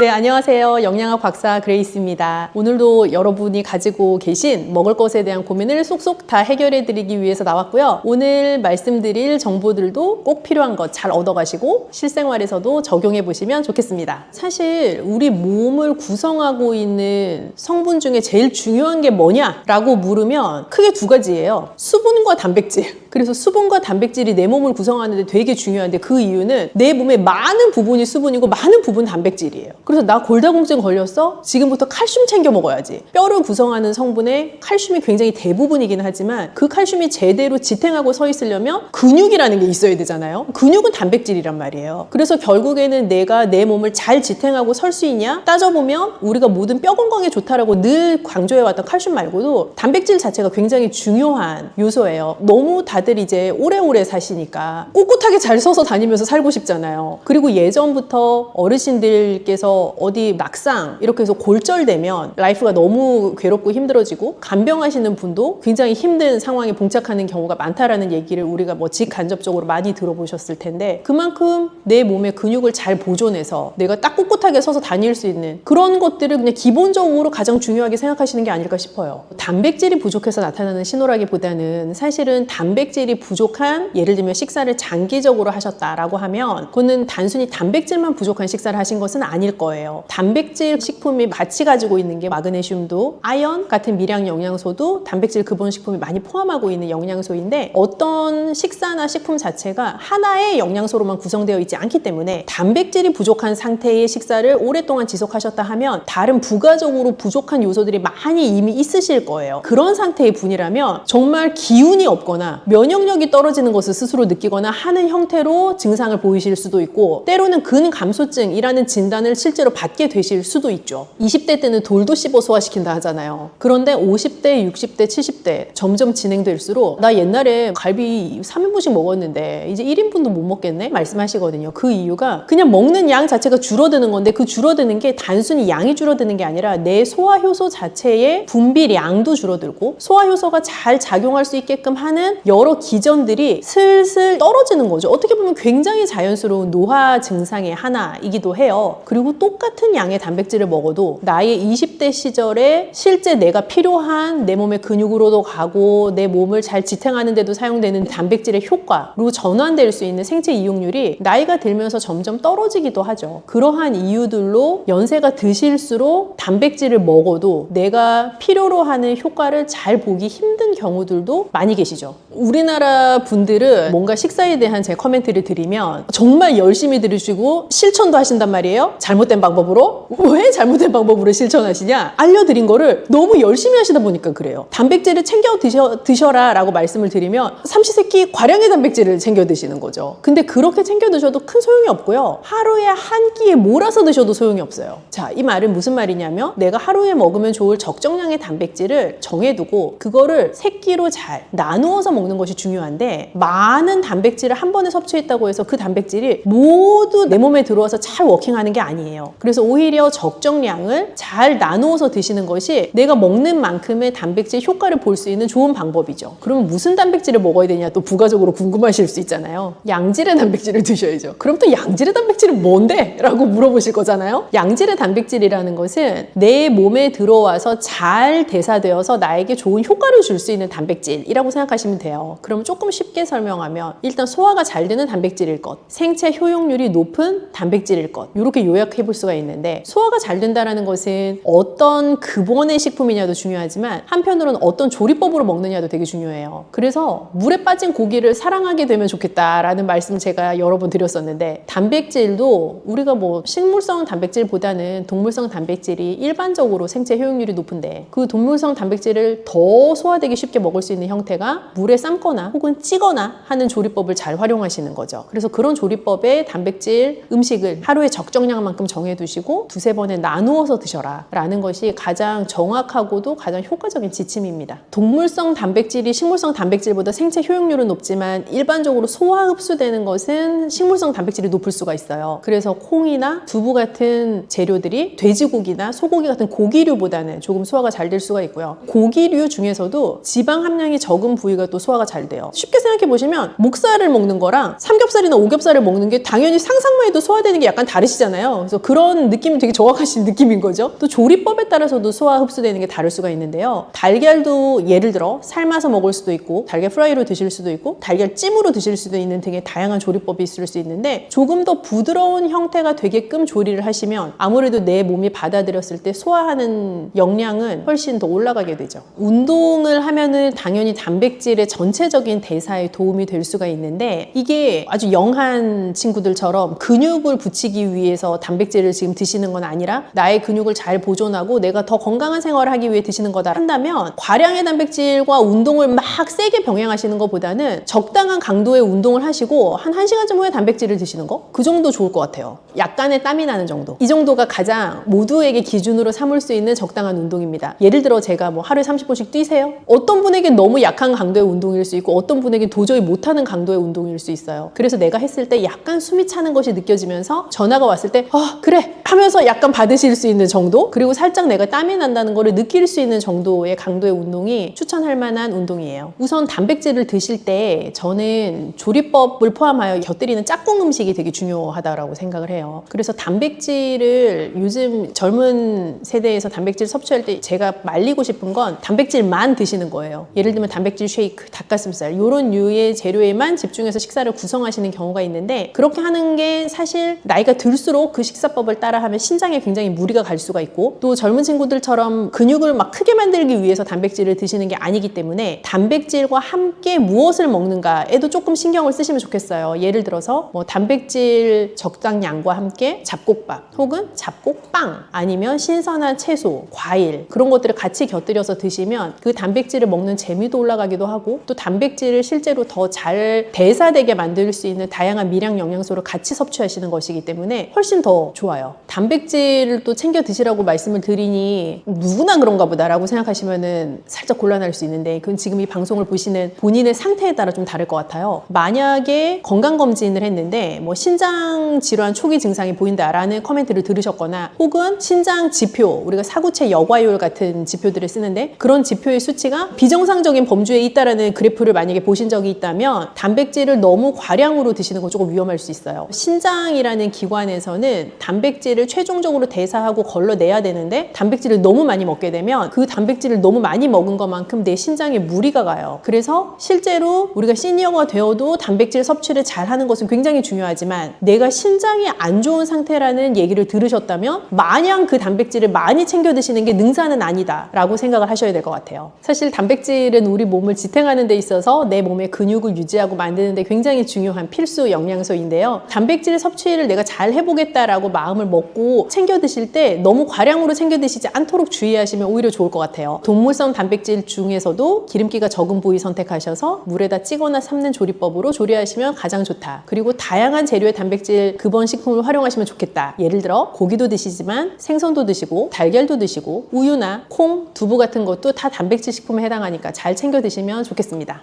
네, 안녕하세요. 영양학 박사 그레이스입니다. 오늘도 여러분이 가지고 계신 먹을 것에 대한 고민을 쏙쏙 다 해결해 드리기 위해서 나왔고요. 오늘 말씀드릴 정보들도 꼭 필요한 것 잘 얻어가시고 실생활에서도 적용해 보시면 좋겠습니다. 사실 우리 몸을 구성하고 있는 성분 중에 제일 중요한 게 뭐냐라고 물으면 크게 두 가지예요. 수분과 단백질. 그래서 수분과 단백질이 내 몸을 구성하는데 되게 중요한데 그 이유는 내 몸의 많은 부분이 수분이고 많은 부분 단백질이에요. 그래서 나 골다공증 걸렸어? 지금부터 칼슘 챙겨 먹어야지. 뼈를 구성하는 성분에 칼슘이 굉장히 대부분이긴 하지만 그 칼슘이 제대로 지탱하고 서 있으려면 근육이라는 게 있어야 되잖아요. 근육은 단백질이란 말이에요. 그래서 결국에는 내가 내 몸을 잘 지탱하고 설 수 있냐? 따져보면 우리가 모든 뼈 건강에 좋다라고 늘 강조해왔던 칼슘 말고도 단백질 자체가 굉장히 중요한 요소예요. 너무 다들 이제 오래오래 사시니까 꿋꿋하게 잘 서서 다니면서 살고 싶잖아요. 그리고 예전부터 어르신들께서 어디 막상 이렇게 해서 골절되면 라이프가 너무 괴롭고 힘들어지고 간병하시는 분도 굉장히 힘든 상황에 봉착하는 경우가 많다라는 얘기를 우리가 뭐 직간접적으로 많이 들어보셨을 텐데 그만큼 내 몸의 근육을 잘 보존해서 내가 딱 꿋꿋하게 서서 다닐 수 있는 그런 것들을 그냥 기본적으로 가장 중요하게 생각하시는 게 아닐까 싶어요. 단백질이 부족해서 나타나는 신호라기보다는 사실은 단백질이 부족한 예를 들면 식사를 장기적으로 하셨다라고 하면 그거는 단순히 단백질만 부족한 식사를 하신 것은 아닐 거예요. 단백질 식품이 같이 가지고 있는 게 마그네슘도 아연 같은 미량 영양소도 단백질 근본 식품이 많이 포함하고 있는 영양소인데 어떤 식사나 식품 자체가 하나의 영양소로만 구성되어 있지 않기 때문에 단백질이 부족한 상태의 식사를 오랫동안 지속하셨다 하면 다른 부가적으로 부족한 요소들이 많이 이미 있으실 거예요. 그런 상태의 분이라면 정말 기운이 없거나 면역력이 떨어지는 것을 스스로 느끼거나 하는 형태로 증상을 보이실 수도 있고 때로는 근감소증이라는 진단을 실제 로 받게 되실 수도 있죠. 20대 때는 돌도 씹어 소화시킨다 하잖아요. 그런데 50대, 60대, 70대 점점 진행될수록 나 옛날에 갈비 3인분씩 먹었는데 이제 1인분도 못 먹겠네? 말씀하시거든요. 그 이유가 그냥 먹는 양 자체가 줄어드는 건데 그 줄어드는 게 단순히 양이 줄어드는 게 아니라 내 소화효소 자체의 분비량도 줄어들고 소화효소가 잘 작용할 수 있게끔 하는 여러 기전들이 슬슬 떨어지는 거죠. 어떻게 보면 굉장히 자연스러운 노화 증상의 하나이기도 해요. 그리고 똑같은 양의 단백질을 먹어도 나의 20대 시절에 실제 내가 필요한 내 몸의 근육으로도 가고 내 몸을 잘 지탱하는 데도 사용되는 단백질의 효과로 전환될 수 있는 생체 이용률이 나이가 들면서 점점 떨어지기도 하죠. 그러한 이유들로 연세가 드실수록 단백질을 먹어도 내가 필요로 하는 효과를 잘 보기 힘든 경우들도 많이 계시죠. 우리나라 분들은 뭔가 식사에 대한 제 커멘트를 드리면 정말 열심히 들으시고 실천도 하신단 말이에요. 잘못 된 방법으로. 왜 잘못된 방법으로 실천하시냐? 알려드린 거를 너무 열심히 하시다 보니까 그래요. 단백질을 챙겨 드셔, 드셔라 라고 말씀을 드리면 삼시세끼 과량의 단백질을 챙겨 드시는 거죠. 근데 그렇게 챙겨 드셔도 큰 소용이 없고요. 하루에 한 끼에 몰아서 드셔도 소용이 없어요. 자, 이 말은 무슨 말이냐면 내가 하루에 먹으면 좋을 적정량의 단백질을 정해두고 그거를 세 끼로 잘 나누어서 먹는 것이 중요한데 많은 단백질을 한 번에 섭취했다고 해서 그 단백질이 모두 내 몸에 들어와서 잘 워킹하는 게 아니에요. 그래서 오히려 적정량을 잘 나누어서 드시는 것이 내가 먹는 만큼의 단백질 효과를 볼 수 있는 좋은 방법이죠. 그러면 무슨 단백질을 먹어야 되냐 또 부가적으로 궁금하실 수 있잖아요. 양질의 단백질을 드셔야죠. 그럼 또 양질의 단백질은 뭔데? 라고 물어보실 거잖아요. 양질의 단백질이라는 것은 내 몸에 들어와서 잘 대사되어서 나에게 좋은 효과를 줄 수 있는 단백질이라고 생각하시면 돼요. 그럼 조금 쉽게 설명하면 일단 소화가 잘 되는 단백질일 것, 생체 효용률이 높은 단백질일 것 이렇게 요약해 볼 수가 있는데 소화가 잘 된다는 것은 어떤 근본의 식품이냐도 중요하지만 한편으로는 어떤 조리법으로 먹느냐도 되게 중요해요. 그래서 물에 빠진 고기를 사랑하게 되면 좋겠다라는 말씀 제가 여러 번 드렸었는데 단백질도 우리가 뭐 식물성 단백질보다는 동물성 단백질이 일반적으로 생체 효용률이 높은데 그 동물성 단백질을 더 소화되기 쉽게 먹을 수 있는 형태가 물에 삶거나 혹은 찌거나 하는 조리법을 잘 활용하시는 거죠. 그래서 그런 조리법에 단백질 음식을 하루에 적정량만큼 정해두시고 두세 번에 나누어서 드셔라 라는 것이 가장 정확하고도 가장 효과적인 지침입니다. 동물성 단백질이 식물성 단백질보다 생체 효용률은 높지만 일반적으로 소화 흡수되는 것은 식물성 단백질이 높을 수가 있어요. 그래서 콩이나 두부 같은 재료들이 돼지고기나 소고기 같은 고기류보다는 조금 소화가 잘 될 수가 있고요. 고기류 중에서도 지방 함량이 적은 부위가 또 소화가 잘 돼요. 쉽게 생각해 보시면 목살을 먹는 거랑 삼겹살이나 오겹살을 먹는 게 당연히 상상만 해도 소화되는 게 약간 다르시잖아요. 그래서 그 그런 느낌이 되게 정확하신 느낌인 거죠. 또 조리법에 따라서도 소화 흡수되는 게 다를 수가 있는데요. 달걀도 예를 들어 삶아서 먹을 수도 있고 달걀 프라이로 드실 수도 있고 달걀 찜으로 드실 수도 있는 되게 다양한 조리법이 있을 수 있는데 조금 더 부드러운 형태가 되게끔 조리를 하시면 아무래도 내 몸이 받아들였을 때 소화하는 역량은 훨씬 더 올라가게 되죠. 운동을 하면은 당연히 단백질의 전체적인 대사에 도움이 될 수가 있는데 이게 아주 영한 친구들처럼 근육을 붙이기 위해서 단백질 을 지금 드시는 건 아니라 나의 근육을 잘 보존하고 내가 더 건강한 생활을 하기 위해 드시는 거다 한다면 과량의 단백질과 운동을 막 세게 병행하시는 것보다는 적당한 강도의 운동을 하시고 한 1시간쯤 후에 단백질을 드시는 거? 그 정도 좋을 것 같아요. 약간의 땀이 나는 정도. 이 정도가 가장 모두에게 기준으로 삼을 수 있는 적당한 운동입니다. 예를 들어 제가 뭐 하루에 30분씩 뛰세요? 어떤 분에게 너무 약한 강도의 운동일 수 있고 어떤 분에게 도저히 못하는 강도의 운동일 수 있어요. 그래서 내가 했을 때 약간 숨이 차는 것이 느껴지면서 전화가 왔을 때 아, 그 래! 하면서 약간 받으실 수 있는 정도? 그리고 살짝 내가 땀이 난다는 거를 느낄 수 있는 정도의 강도의 운동이 추천할 만한 운동이에요. 우선 단백질을 드실 때 저는 조리법을 포함하여 곁들이는 짝꿍 음식이 되게 중요하다고 생각을 해요. 그래서 단백질을 요즘 젊은 세대에서 단백질 섭취할 때 제가 말리고 싶은 건 단백질만 드시는 거예요. 예를 들면 단백질 쉐이크, 닭가슴살 이런 류의 재료에만 집중해서 식사를 구성하시는 경우가 있는데 그렇게 하는 게 사실 나이가 들수록 그 식사법 을 따라하면 신장에 굉장히 무리가 갈 수가 있고 또 젊은 친구들처럼 근육을 막 크게 만들기 위해서 단백질을 드시는 게 아니기 때문에 단백질과 함께 무엇을 먹는가에도 조금 신경을 쓰시면 좋겠어요. 예를 들어서 뭐 단백질 적당량과 함께 잡곡밥 혹은 잡곡빵 아니면 신선한 채소, 과일 그런 것들을 같이 곁들여서 드시면 그 단백질을 먹는 재미도 올라가기도 하고 또 단백질을 실제로 더 잘 대사되게 만들 수 있는 다양한 미량 영양소를 같이 섭취하시는 것이기 때문에 훨씬 더 좋아요. 단백질을 또 챙겨 드시라고 말씀을 드리니 누구나 그런가 보다라고 생각하시면은 살짝 곤란할 수 있는데 그건 지금 이 방송을 보시는 본인의 상태에 따라 좀 다를 것 같아요. 만약에 건강 검진을 했는데 뭐 신장 질환 초기 증상이 보인다라는 커멘트를 들으셨거나 혹은 신장 지표 우리가 사구체 여과율 같은 지표들을 쓰는데 그런 지표의 수치가 비정상적인 범주에 있다라는 그래프를 만약에 보신 적이 있다면 단백질을 너무 과량으로 드시는 건 조금 위험할 수 있어요. 신장이라는 기관에서는 단 백질을 최종적으로 대사하고 걸러내야 되는데 단백질을 너무 많이 먹게 되면 그 단백질을 너무 많이 먹은 것만큼 내 신장에 무리가 가요. 그래서 실제로 우리가 시니어가 되어도 단백질 섭취를 잘 하는 것은 굉장히 중요하지만 내가 신장이 안 좋은 상태라는 얘기를 들으셨다면 마냥 그 단백질을 많이 챙겨 드시는 게 능사는 아니다라고 생각을 하셔야 될 것 같아요. 사실 단백질은 우리 몸을 지탱하는 데 있어서 내 몸의 근육을 유지하고 만드는 데 굉장히 중요한 필수 영양소인데요. 단백질 섭취를 내가 잘 해보겠다라고 마음을 먹고 챙겨 드실 때 너무 과량으로 챙겨 드시지 않도록 주의하시면 오히려 좋을 것 같아요. 동물성 단백질 중에서도 기름기가 적은 부위 선택하셔서 물에다 찌거나 삶는 조리법으로 조리하시면 가장 좋다. 그리고 다양한 재료의 단백질 급원 식품을 활용하시면 좋겠다. 예를 들어 고기도 드시지만 생선도 드시고 달걀도 드시고 우유나 콩, 두부 같은 것도 다 단백질 식품에 해당하니까 잘 챙겨 드시면 좋겠습니다.